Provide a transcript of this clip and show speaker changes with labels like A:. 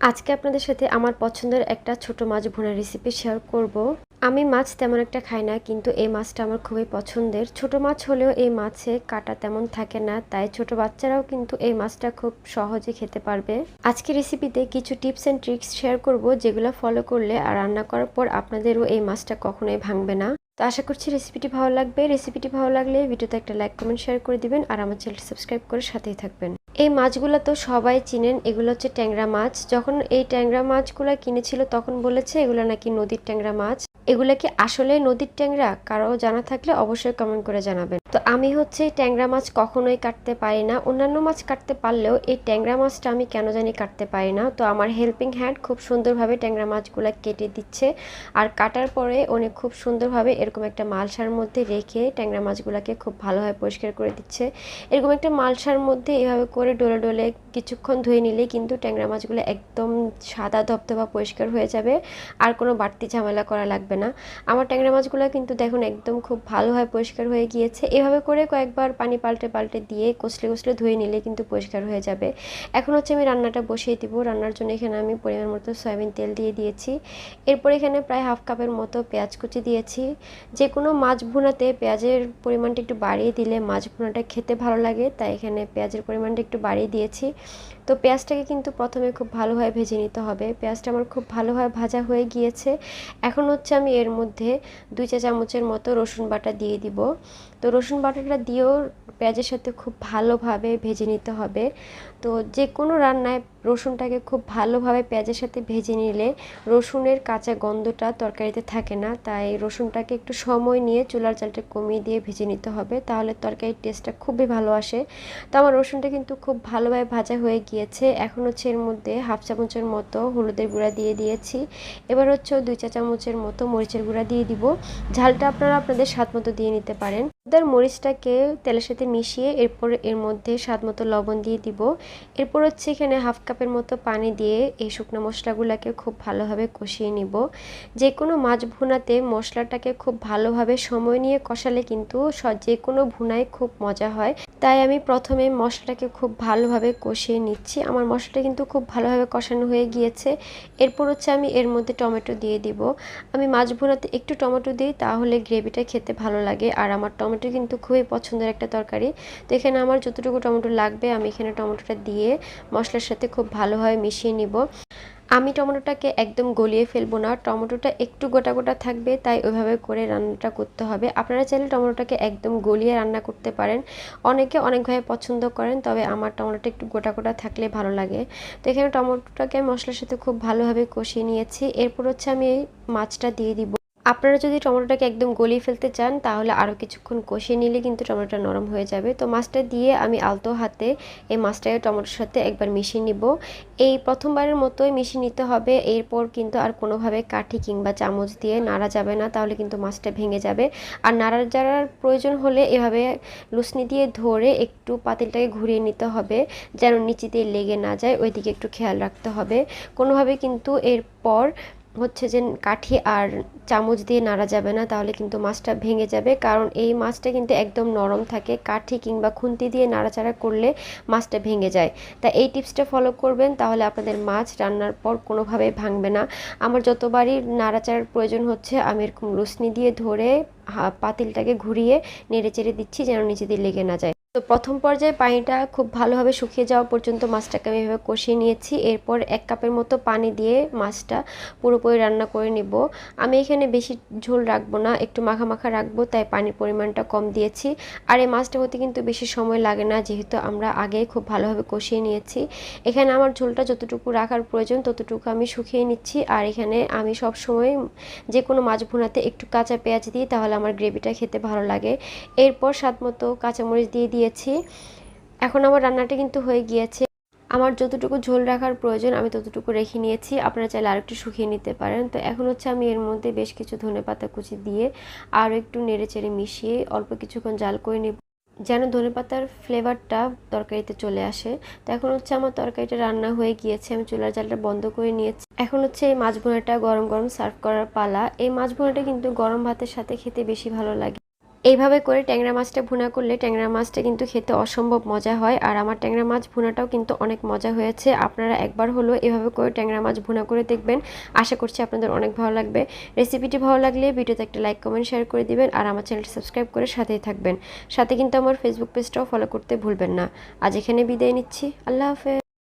A: আজকে আপনাদের সাথে আমার পছন্দের একটা ছোট মাছ ভুনা রেসিপি শেয়ার করব। আমি মাছ তেমন একটা খাই না, কিন্তু এই মাছটা আমার খুবই পছন্দের। ছোট মাছ হলেও এই মাছে কাটা তেমন থাকে না, তাই ছোট বাচ্চারাও কিন্তু এই মাছটা খুব সহজে খেতে পারবে। আজকে রেসিপিতে কিছু টিপস অ্যান্ড ট্রিক্স শেয়ার করব, যেগুলো ফলো করলে আর রান্না করার পর আপনাদেরও এই মাছটা কখনোই ভাঙবে না। তো আশা করছি রেসিপিটি ভালো লাগবে। রেসিপিটি ভালো লাগলে ভিডিওতে একটা লাইক কমেন্ট শেয়ার করে দিবেন, আর আমার চ্যানেলটি সাবস্ক্রাইব করে সাথেই থাকবেন। এই মাছগুলো তো সবাই চিনেন, এগুলো হচ্ছে ট্যাংরা মাছ। যখন এই ট্যাংরা মাছগুলো কিনেছিল তখন বলেছে এগুলো নাকি নদীর ট্যাংরা মাছ। এগুলো কি আসলে নদীর ট্যাংরা? কারও জানা থাকলে অবশ্যই কমেন্ট করে জানাবেন। তো আমি হচ্ছে ট্যাংরা মাছ কখনোই কাটতে পারি না। অন্যান্য মাছ কাটতে পারলেও এই ট্যাংরা মাছটা আমি কেন জানি কাটতে পারি না। তো আমার হেল্পিং হ্যান্ড খুব সুন্দরভাবে ট্যাংরা মাছগুলো কেটে দিচ্ছে। আর কাটার পরে অনেক খুব সুন্দরভাবে এরকম একটা মালসার মধ্যে রেখে ট্যাংরা মাছগুলোকে খুব ভালোভাবে পরিষ্কার করে দিচ্ছে। এরকম একটা মালসার মধ্যে এভাবে করে ডলে ডলে কিছুক্ষণ ধুয়ে নিলে কিন্তু ট্যাংরা মাছগুলো একদম সাদা ধপধপা পরিষ্কার হয়ে যাবে। আর কোনো বাড়তি ঝামেলা করা লাগবে না। আমার ট্যাংরা মাছগুলো কিন্তু দেখুন একদম খুব ভালোভাবে পরিষ্কার হয়ে গিয়েছে। এভাবে করে কয়েকবার পানি পাল্টে পাল্টে দিয়ে কষলে কষলে ধুয়ে নিলে কিন্তু পরিষ্কার হয়ে যাবে। এখন হচ্ছে আমি রান্নাটা বসিয়ে দিব। রান্নার জন্য এখানে আমি পরিমাণ মতো সয়াবিন তেল দিয়ে দিয়েছি। এরপর এখানে প্রায় হাফ কাপের মতো পেঁয়াজ কুচি দিয়েছি। যে কোনো মাছ ভুনাতে পেঁয়াজের পরিমাণটা একটু বাড়িয়ে দিলে মাছ ভুনাটা খেতে ভালো লাগে, তাই এখানে পেঁয়াজের পরিমাণটা একটু বাড়িয়ে দিয়েছি। তো পেঁয়াজটাকে কিন্তু প্রথমে খুব ভালোভাবে ভেজে নিতে হবে। পেঁয়াজটা আমার খুব ভালোভাবে ভাজা হয়ে গিয়েছে। এখন হচ্ছে আমি এর মধ্যে দুই চা চামচের মতো রসুন বাটা দিয়ে দিব। তো রসুন বাটাটা দিয়েও পেঁয়াজের সাথে খুব ভালোভাবে ভেজে নিতে হবে। তো যে কোনো রান্নায় রসুনটাকে খুব ভালোভাবে পেঁয়াজের সাথে ভেজে নিলে রসুনের কাঁচা গন্ধটা তরকারিতে থাকে না, তাই রসুনটাকে একটু সময় নিয়ে চুলার চালটা কমিয়ে দিয়ে ভেজে নিতে হবে, তাহলে তরকারির টেস্টটা খুবই ভালো আসে। তো আমার রসুনটা কিন্তু খুব ভালোভাবে ভাজা হয়ে গিয়েছে, এখন হচ্ছে এর মধ্যে হাফ চামচের মতো হলুদের গুঁড়া দিয়ে দিয়েছি, এবার হচ্ছে দুই চা চামচের মতো মরিচের গুঁড়া দিয়ে দিব, ঝালটা আপনারা আপনাদের স্বাদ মতো দিয়ে নিতে পারেন। তার মরিচটাকে তেলের সাথে মিশিয়ে এরপর এর মধ্যে স্বাদ মতো লবণ দিয়ে দিব, এরপর হচ্ছে এখানে হাফ কাপের মতো পানি দিয়ে এই শুকনো মশলাগুলোকে খুব ভালোভাবে কষিয়ে নিব। যে কোনো মাছ ভুনাতে মশলাটাকে খুব ভালোভাবে সময় নিয়ে কষালে কিন্তু যে কোনো ভুনায় খুব মজা হয়। তাই আমি প্রথমে মশলাটাকে খুব ভালোভাবে কষিয়ে নিচ্ছি। আমার মশলাটা কিন্তু খুব ভালোভাবে কষানো হয়ে গিয়েছে। এরপর হচ্ছে আমি এর মধ্যে টমেটো দিয়ে দিব। আমি মাছ ভুনাতে একটু টমেটো দিই, তাহলে গ্রেভিটা খেতে ভালো লাগে। আর আমার টমেটো কিন্তু খুবই পছন্দের একটা তরকারি। তো এখানে আমার যতটুকু টমেটো লাগবে, আমি এখানে টমেটোটা দিয়ে মশলার সাথে খুব ভালোভাবে মিশিয়ে নিব। আমি টমেটোটাকে একদম গলিয়ে ফেলব না। টমেটোটা একটু গোটা গোটা থাকবে, তাই ওইভাবে করে রান্নাটা করতে হবে। আপনারা চাইলে টমেটোটাকে একদম গলিয়ে রান্না করতে পারেন। অনেকে অনেকভাবে পছন্দ করেন, তবে আমার টমেটোটা একটু গোটা গোটা থাকলে ভালো লাগে। তো এখানে টমেটোটাকে মশলার সাথে খুব ভালোভাবে কষিয়ে নিয়েছি। এরপর হচ্ছে আমি এই মাছটা দিয়ে দিব। আপনারা যদি টমেটোটাকে একদম গলিয়ে ফেলতে চান, তাহলে আরও কিছুক্ষণ কষিয়ে নিলে কিন্তু টমেটোটা নরম হয়ে যাবে। তো মাছটা দিয়ে আমি আলতো হাতে এই মাছটাকে টমেটোর সাথে একবার মিশিয়ে নিব। এই প্রথমবারের মতোই মিশিয়ে নিতে হবে। এরপর কিন্তু আর কোনোভাবে কাঠি কিংবা চামচ দিয়ে নাড়া যাবে না, তাহলে কিন্তু মাছটা ভেঙে যাবে। আর নাড়া জাড়ার প্রয়োজন হলে এভাবে লুসনি দিয়ে ধরে একটু পাতিলটাকে ঘুরিয়ে নিতে হবে, যেন নিচে দিয়ে লেগে না যায়। ওইদিকে একটু খেয়াল রাখতে হবে। কোনোভাবে কিন্তু এরপর হচ্ছে যে কাঠি আর চামচ দিয়ে নাড়া যাবে না, তাহলে কিন্তু মাছটা ভেঙে যাবে। কারণ এই মাছটা কিন্তু একদম নরম থাকে। কাঠি কিংবা খুন্তি দিয়ে নাড়াচাড়া করলে মাছটা ভেঙে যায়। তা এই টিপসটা ফলো করবেন, তাহলে আপনাদের মাছ রান্নার পর কোনোভাবে ভাঙবে না। আমার যতবারই নাড়াচাড়ার প্রয়োজন হচ্ছে, আমি এরকম লুসনি দিয়ে ধরে পাতিলটাকে ঘুরিয়ে নেড়ে চেড়ে দিচ্ছি যেন নিচে দিয়ে লেগে না যায়। তো প্রথম পর্যায়ে পানিটা খুব ভালোভাবে শুকিয়ে যাওয়া পর্যন্ত মাছটাকে আমি এভাবে কষিয়ে নিয়েছি। এরপর এক কাপের মতো পানি দিয়ে মাছটা পুরোপুরি রান্না করে নিব। আমি এখানে বেশি ঝোল রাখব না, একটু মাখা মাখা রাখব, তাই পানির পরিমাণটা কম দিয়েছি। আর এই মাছটা হতে কিন্তু বেশি সময় লাগে না, যেহেতু আমরা আগেই খুব ভালোভাবে কষিয়ে নিয়েছি। এখানে আমার ঝোলটা যতটুকু রাখার প্রয়োজন ততটুকু আমি শুকিয়ে নিচ্ছি। আর এখানে আমি সব সময় যে কোনো মাছ ভুনাতে একটু কাঁচা পেঁয়াজ দিই, তাহলে আমার গ্রেভিটা খেতে ভালো লাগে। এরপর স্বাদ মতো কাঁচামরিচ দিয়ে দিয়ে দিয়েছি এখন আমার রান্নাটা কিন্তু হয়ে গিয়েছে। আমার যতটুকু ঝোল রাখার প্রয়োজন আমি ততটুকু রেখে নিয়েছি। আপনারা চাইলে আরেকটু শুকিয়ে নিতে পারেন। তো এখন হচ্ছে আমি এর মধ্যে বেশ কিছু ধনে পাতা কুচি দিয়ে আরও একটু নেড়ে চেড়ে মিশিয়ে অল্প কিছুক্ষণ জাল করে নিব। যেন ধনে পাতার ফ্লেভারটা তরকারিতে চলে আসে। তো এখন হচ্ছে আমার তরকারিটা রান্না হয়ে গিয়েছে। আমি চুলার জালটা বন্ধ করে নিয়েছি। এখন হচ্ছে এই মাছ গরম গরম সার্ভ করার পালা। এই মাছ কিন্তু গরম ভাতের সাথে খেতে বেশি ভালো লাগে। এইভাবে করে ট্যাংরা মাছটা ভুনা করলে ট্যাংরা মাছটা কিন্তু খেতে অসম্ভব মজা হয়। আর আমার ট্যাংরা মাছ ভুনাটাও কিন্তু অনেক মজা হয়েছে। আপনারা একবার হলো এভাবে করে ট্যাংরা মাছ ভুনা করে দেখবেন। আশা করছি আপনাদের অনেক ভালো লাগবে। রেসিপিটি ভালো লাগলে ভিডিওতে একটা লাইক, কমেন্ট, শেয়ার করে দিবেন আর আমার চ্যানেলটি সাবস্ক্রাইব করে সাথেই থাকবেন। সাথে কিন্তু আমার ফেসবুক পেজটাও ফলো করতে ভুলবেন না। আজ এখানে বিদায় নিচ্ছি। আল্লাহ হাফেজ।